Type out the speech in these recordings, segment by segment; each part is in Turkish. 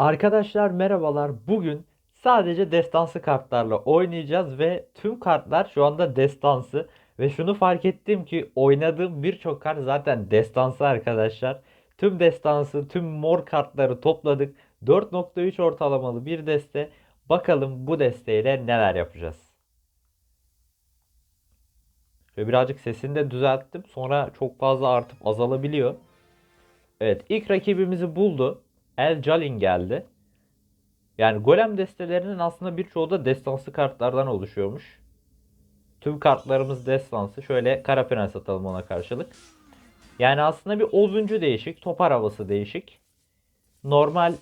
Arkadaşlar merhabalar. Bugün sadece destansı kartlarla oynayacağız ve tüm kartlar şu anda destansı ve şunu fark ettim ki oynadığım birçok kart zaten destansı arkadaşlar. Tüm destansı, tüm mor kartları topladık. 4.3 ortalamalı bir deste. Bakalım bu desteyle neler yapacağız. Şöyle birazcık sesini de düzelttim. Sonra çok fazla artıp azalabiliyor. Evet ilk rakibimizi buldu. El Jalin geldi. Yani golem destelerinin aslında birçoğu da destansı kartlardan oluşuyormuş. Tüm kartlarımız destansı. Şöyle Kara Prens atalım ona karşılık. Yani aslında bir Ozuncu değişik. Top arabası değişik. Normal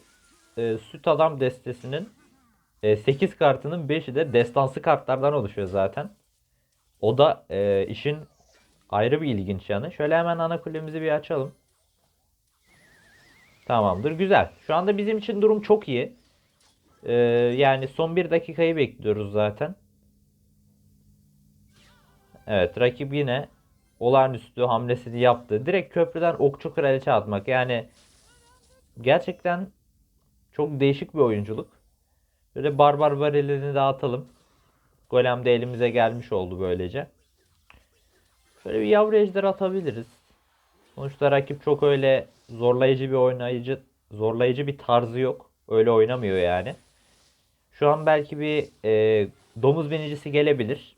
e, süt adam destesinin e, 8 kartının 5'i de destansı kartlardan oluşuyor zaten. O da e, işin ayrı bir ilginç yanı. Şöyle hemen ana kulemizi bir açalım. Tamamdır. Güzel. Şu anda bizim için durum çok iyi. Ee, yani son bir dakikayı bekliyoruz zaten. Evet. Rakip yine olağanüstü hamlesini yaptı. Direkt köprüden okçu kraliçe atmak. Yani gerçekten çok değişik bir oyunculuk. Böyle barbar varilini dağıtalım. Golem de elimize gelmiş oldu böylece. Şöyle bir yavru ejder atabiliriz. Sonuçta rakip çok öyle zorlayıcı bir oynayıcı zorlayıcı bir tarzı yok. Öyle oynamıyor yani. Şu an belki bir e, domuz binicisi gelebilir.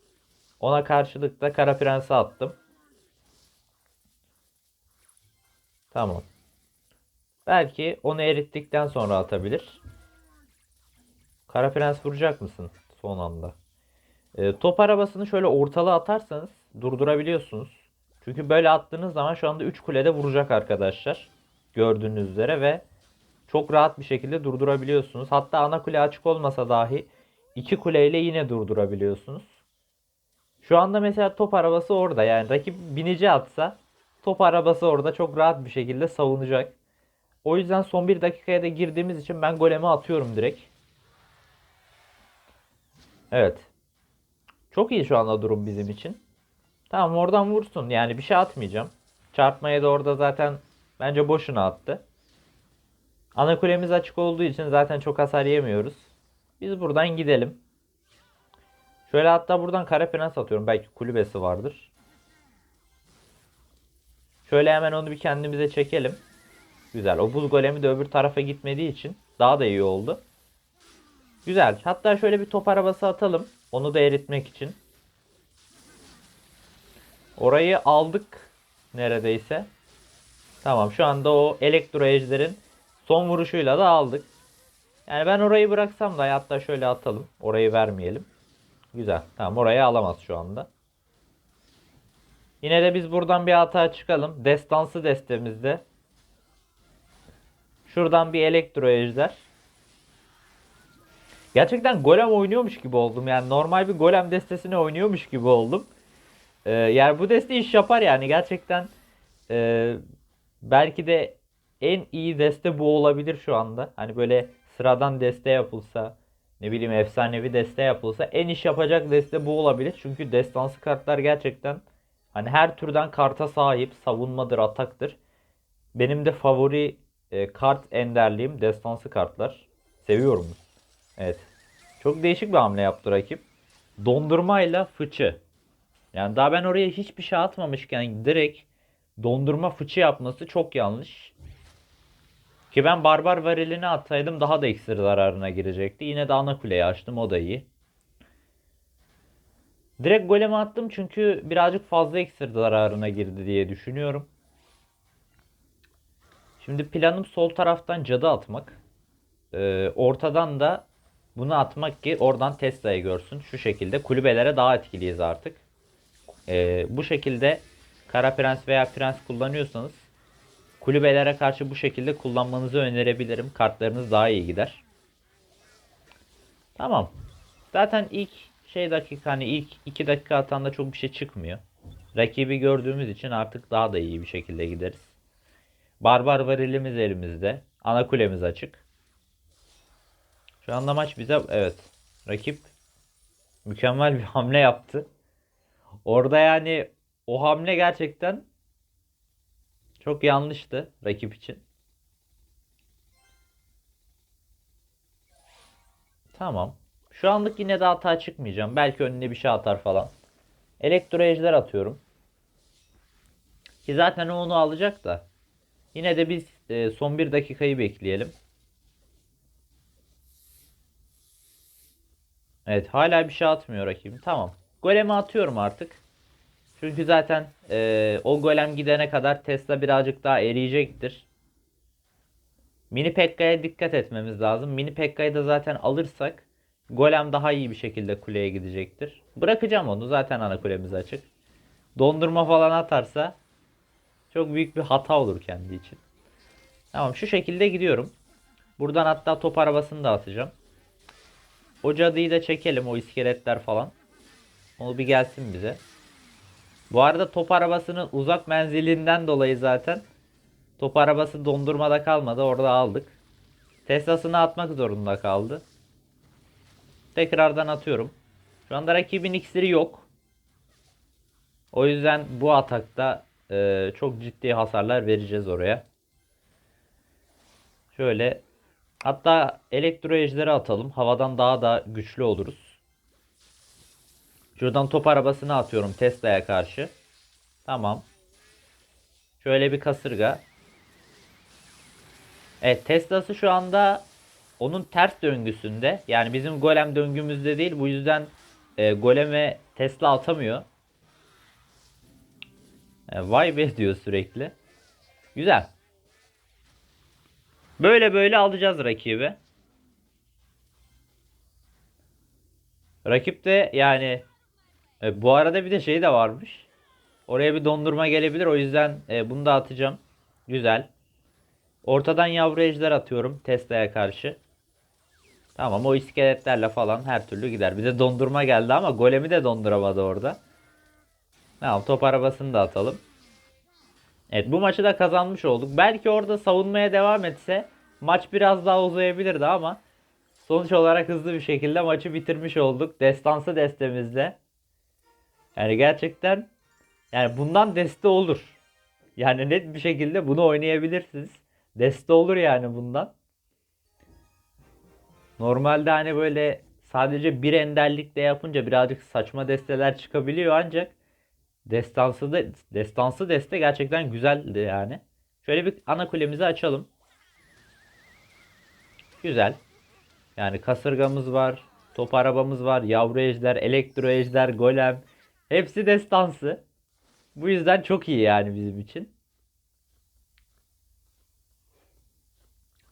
Ona karşılık da Kara Prens'i attım. Tamam. Belki onu erittikten sonra atabilir. Kara Prens vuracak mısın son anda? E, top arabasını şöyle ortalığa atarsanız durdurabiliyorsunuz. Çünkü böyle attığınız zaman şu anda 3 kulede vuracak arkadaşlar. Gördüğünüz üzere ve çok rahat bir şekilde durdurabiliyorsunuz. Hatta ana kule açık olmasa dahi iki kuleyle yine durdurabiliyorsunuz. Şu anda mesela top arabası orada. Yani rakip binici atsa top arabası orada çok rahat bir şekilde savunacak. O yüzden son bir dakikaya da girdiğimiz için ben golemi atıyorum direkt. Evet. Çok iyi şu anda durum bizim için. Tamam oradan vursun. Yani bir şey atmayacağım. Çarpmaya da orada zaten bence boşuna attı. Ana kulemiz açık olduğu için zaten çok hasar yemiyoruz. Biz buradan gidelim. Şöyle hatta buradan kara prens atıyorum. Belki kulübesi vardır. Şöyle hemen onu bir kendimize çekelim. Güzel. O buz golemi de öbür tarafa gitmediği için daha da iyi oldu. Güzel. Hatta şöyle bir top arabası atalım. Onu da eritmek için. Orayı aldık neredeyse. Tamam şu anda o elektro ejderin son vuruşuyla da aldık. Yani ben orayı bıraksam da hatta şöyle atalım. Orayı vermeyelim. Güzel. Tamam orayı alamaz şu anda. Yine de biz buradan bir hata çıkalım. Destansı destemizde. Şuradan bir elektro ejder. Gerçekten golem oynuyormuş gibi oldum. Yani normal bir golem destesini oynuyormuş gibi oldum. Ee, yani bu deste iş yapar yani gerçekten e, belki de en iyi deste bu olabilir şu anda. Hani böyle sıradan deste yapılsa ne bileyim efsanevi deste yapılsa en iş yapacak deste bu olabilir. Çünkü destansı kartlar gerçekten hani her türden karta sahip savunmadır ataktır. Benim de favori e, kart enderliğim destansı kartlar. Seviyorum. Evet. Çok değişik bir hamle yaptı rakip. Dondurmayla fıçı. Yani daha ben oraya hiçbir şey atmamışken direkt dondurma fıçı yapması çok yanlış. Ki ben barbar varilini atsaydım daha da iksir zararına girecekti. Yine de ana kuleyi açtım o da iyi. Direkt goleme attım çünkü birazcık fazla iksir zararına girdi diye düşünüyorum. Şimdi planım sol taraftan cadı atmak. Ee, ortadan da bunu atmak ki oradan Tesla'yı görsün. Şu şekilde kulübelere daha etkiliyiz artık. Ee, bu şekilde Kara Prens veya Prens kullanıyorsanız kulübelere karşı bu şekilde kullanmanızı önerebilirim. Kartlarınız daha iyi gider. Tamam. Zaten ilk şey dakika hani ilk 2 dakika atanda çok bir şey çıkmıyor. Rakibi gördüğümüz için artık daha da iyi bir şekilde gideriz. Barbar varilimiz elimizde. Ana kulemiz açık. Şu anda maç bize evet rakip mükemmel bir hamle yaptı. Orada yani o hamle gerçekten çok yanlıştı rakip için. Tamam. Şu anlık yine de hata çıkmayacağım. Belki önüne bir şey atar falan. Elektro ejder atıyorum. Ki zaten o onu alacak da. Yine de biz e, son bir dakikayı bekleyelim. Evet hala bir şey atmıyor rakibim. Tamam. Golemi atıyorum artık. Çünkü zaten e, o golem gidene kadar Tesla birazcık daha eriyecektir. Mini Pekka'ya dikkat etmemiz lazım. Mini Pekka'yı da zaten alırsak golem daha iyi bir şekilde kuleye gidecektir. Bırakacağım onu zaten ana kulemiz açık. Dondurma falan atarsa çok büyük bir hata olur kendi için. Tamam şu şekilde gidiyorum. Buradan hatta top arabasını da atacağım. O cadıyı da çekelim o iskeletler falan. Onu bir gelsin bize. Bu arada top arabasının uzak menzilinden dolayı zaten top arabası dondurmada kalmadı. Orada aldık. Tesla'sını atmak zorunda kaldı. Tekrardan atıyorum. Şu anda rakibin iksiri yok. O yüzden bu atakta e, çok ciddi hasarlar vereceğiz oraya. Şöyle hatta elektro ejderi atalım. Havadan daha da güçlü oluruz. Şuradan top arabasını atıyorum Tesla'ya karşı. Tamam. Şöyle bir kasırga. Evet Tesla'sı şu anda onun ters döngüsünde. Yani bizim golem döngümüzde değil. Bu yüzden e, goleme Tesla atamıyor. E, vay be diyor sürekli. Güzel. Böyle böyle alacağız rakibi. Rakip de yani e, bu arada bir de şey de varmış. Oraya bir dondurma gelebilir. O yüzden e, bunu da atacağım. Güzel. Ortadan yavru ejder atıyorum Tesla'ya karşı. Tamam o iskeletlerle falan her türlü gider. Bir de dondurma geldi ama golemi de donduramadı orada. Tamam top arabasını da atalım. Evet bu maçı da kazanmış olduk. Belki orada savunmaya devam etse maç biraz daha uzayabilirdi ama sonuç olarak hızlı bir şekilde maçı bitirmiş olduk. Destansı destemizle. Yani gerçekten yani bundan deste olur. Yani net bir şekilde bunu oynayabilirsiniz. Deste olur yani bundan. Normalde hani böyle sadece bir enderlikle yapınca birazcık saçma desteler çıkabiliyor ancak destansı da destansı deste gerçekten güzeldi yani. Şöyle bir ana kulemizi açalım. Güzel. Yani kasırgamız var, top arabamız var, yavru ejder, elektro ejder, golem. Hepsi destansı. Bu yüzden çok iyi yani bizim için.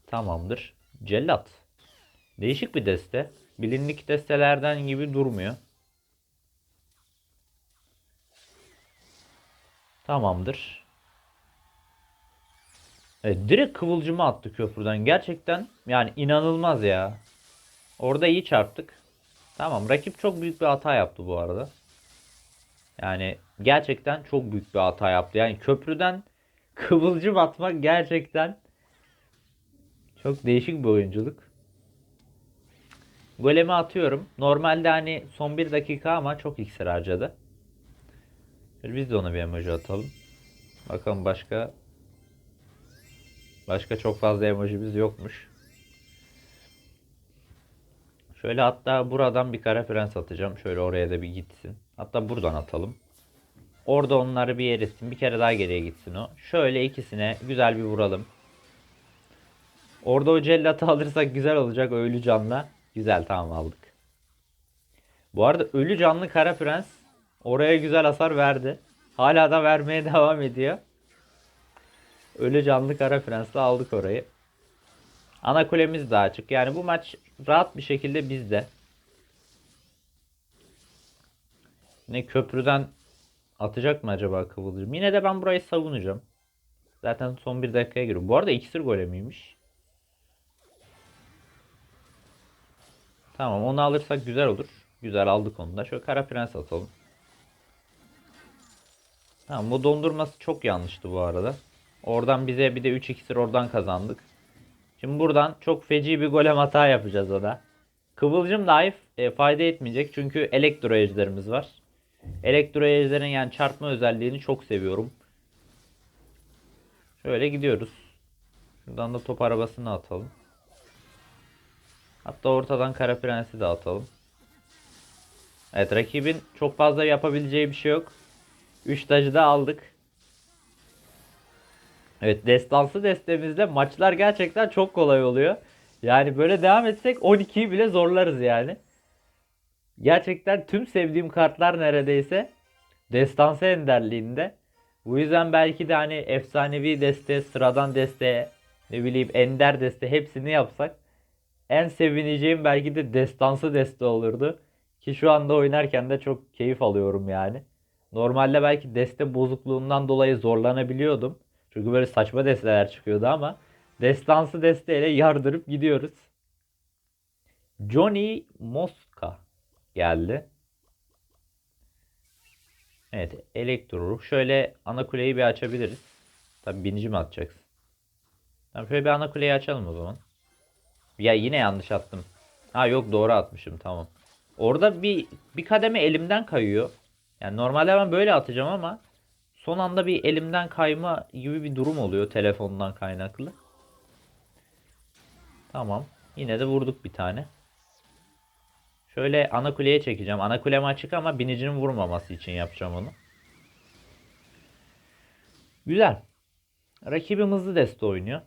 Tamamdır. Cellat. Değişik bir deste. Bilinlik destelerden gibi durmuyor. Tamamdır. Evet, direkt kıvılcımı attı köprüden. Gerçekten yani inanılmaz ya. Orada iyi çarptık. Tamam rakip çok büyük bir hata yaptı bu arada. Yani gerçekten çok büyük bir hata yaptı. Yani köprüden kıvılcım atmak gerçekten çok değişik bir oyunculuk. Golemi atıyorum. Normalde hani son bir dakika ama çok iksir harcadı. Şöyle biz de ona bir emoji atalım. Bakalım başka başka çok fazla emojimiz yokmuş. Şöyle hatta buradan bir kara prens atacağım. Şöyle oraya da bir gitsin. Hatta buradan atalım. Orada onları bir eritsin. Bir kere daha geriye gitsin o. Şöyle ikisine güzel bir vuralım. Orada o cellatı alırsak güzel olacak ölü canla. Güzel tamam aldık. Bu arada ölü canlı kara prens oraya güzel hasar verdi. Hala da vermeye devam ediyor. Ölü canlı kara prensle aldık orayı. Ana kulemiz daha açık. Yani bu maç rahat bir şekilde bizde. Ne köprüden atacak mı acaba Kıvılcım? Yine de ben burayı savunacağım. Zaten son bir dakikaya giriyor. Bu arada iksir golemiymiş. Tamam onu alırsak güzel olur. Güzel aldık onu da. Şöyle kara prens atalım. Tamam bu dondurması çok yanlıştı bu arada. Oradan bize bir de 3 iksir oradan kazandık. Şimdi buradan çok feci bir golem hata yapacağız o da. Kıvılcım dahi e, fayda etmeyecek çünkü elektro ejderimiz var. Elektro ejderin yani çarpma özelliğini çok seviyorum. Şöyle gidiyoruz. Şuradan da top arabasını atalım. Hatta ortadan Kara Prens'i de atalım. Evet rakibin çok fazla yapabileceği bir şey yok. 3 tacı da aldık. Evet destansı destemizde maçlar gerçekten çok kolay oluyor. Yani böyle devam etsek 12'yi bile zorlarız yani. Gerçekten tüm sevdiğim kartlar neredeyse destansı enderliğinde. Bu yüzden belki de hani efsanevi deste, sıradan deste, ne bileyim ender deste hepsini yapsak en sevineceğim belki de destansı deste olurdu. Ki şu anda oynarken de çok keyif alıyorum yani. Normalde belki deste bozukluğundan dolayı zorlanabiliyordum. Çünkü böyle saçma desteler çıkıyordu ama destansı desteyle yardırıp gidiyoruz. Johnny Mosca geldi. Evet, elektro. Şöyle ana kuleyi bir açabiliriz. Tabii binici mi atacaksın? Tamam şöyle bir ana kuleyi açalım o zaman. Ya yine yanlış attım. Ha yok doğru atmışım tamam. Orada bir bir kademe elimden kayıyor. Yani normalde ben böyle atacağım ama son anda bir elimden kayma gibi bir durum oluyor telefondan kaynaklı. Tamam. Yine de vurduk bir tane. Şöyle ana kuleye çekeceğim. Ana kulem açık ama binicinin vurmaması için yapacağım onu. Güzel. Rakibim hızlı deste oynuyor.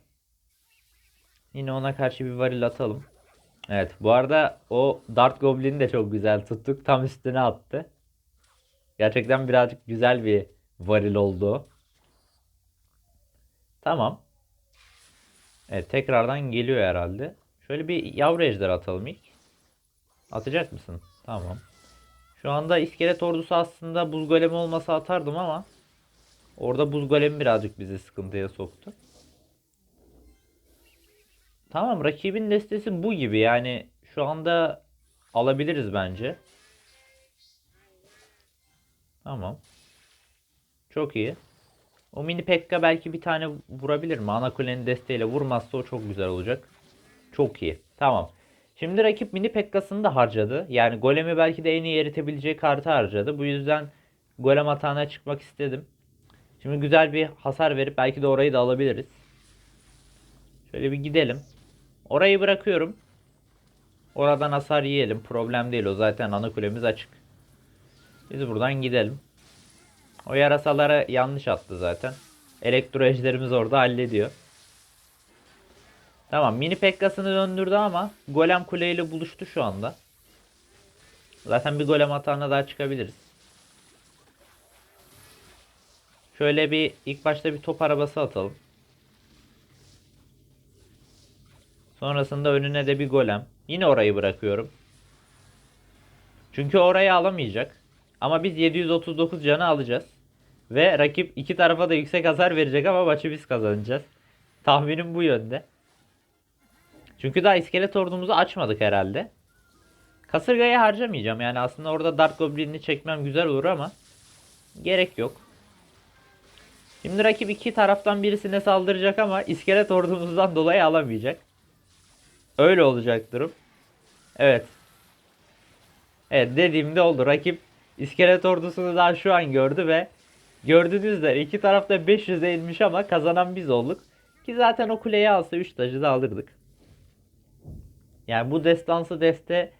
Yine ona karşı bir varil atalım. Evet bu arada o Dart Goblin'i de çok güzel tuttuk. Tam üstüne attı. Gerçekten birazcık güzel bir varil oldu. Tamam. Evet tekrardan geliyor herhalde. Şöyle bir yavru ejder atalım ilk. Atacak mısın? Tamam. Şu anda iskelet ordusu aslında buz golemi olmasa atardım ama orada buz golemi birazcık bizi sıkıntıya soktu. Tamam rakibin destesi bu gibi yani şu anda alabiliriz bence. Tamam. Çok iyi. O mini Pekka belki bir tane vurabilir mi? Ana desteğiyle vurmazsa o çok güzel olacak. Çok iyi. Tamam. Şimdi rakip mini Pekka'sını da harcadı. Yani golemi belki de en iyi eritebileceği kartı harcadı. Bu yüzden golem atağına çıkmak istedim. Şimdi güzel bir hasar verip belki de orayı da alabiliriz. Şöyle bir gidelim. Orayı bırakıyorum. Oradan hasar yiyelim. Problem değil o zaten ana kulemiz açık. Biz buradan gidelim. O yarasalara yanlış attı zaten. Elektro orada hallediyor. Tamam mini pekkasını döndürdü ama golem kuleyle buluştu şu anda. Zaten bir golem hatağına daha çıkabiliriz. Şöyle bir ilk başta bir top arabası atalım. Sonrasında önüne de bir golem. Yine orayı bırakıyorum. Çünkü orayı alamayacak. Ama biz 739 canı alacağız. Ve rakip iki tarafa da yüksek hasar verecek ama maçı biz kazanacağız. Tahminim bu yönde. Çünkü daha iskelet ordumuzu açmadık herhalde. Kasırgayı harcamayacağım. Yani aslında orada Dark Goblin'i çekmem güzel olur ama gerek yok. Şimdi rakip iki taraftan birisine saldıracak ama iskelet ordumuzdan dolayı alamayacak. Öyle olacak durum. Evet. Evet dediğimde oldu. Rakip iskelet ordusunu daha şu an gördü ve gördüğünüz üzere iki tarafta 500'e inmiş ama kazanan biz olduk. Ki zaten o kuleyi alsa 3 tacı da alırdık. Yani bu destansı deste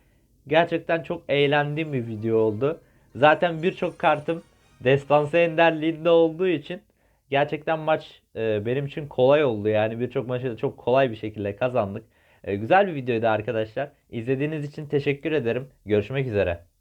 gerçekten çok eğlendiğim bir video oldu. Zaten birçok kartım destansı enderliğinde olduğu için gerçekten maç e, benim için kolay oldu. Yani birçok maçı da çok kolay bir şekilde kazandık. E, güzel bir videoydu arkadaşlar. İzlediğiniz için teşekkür ederim. Görüşmek üzere.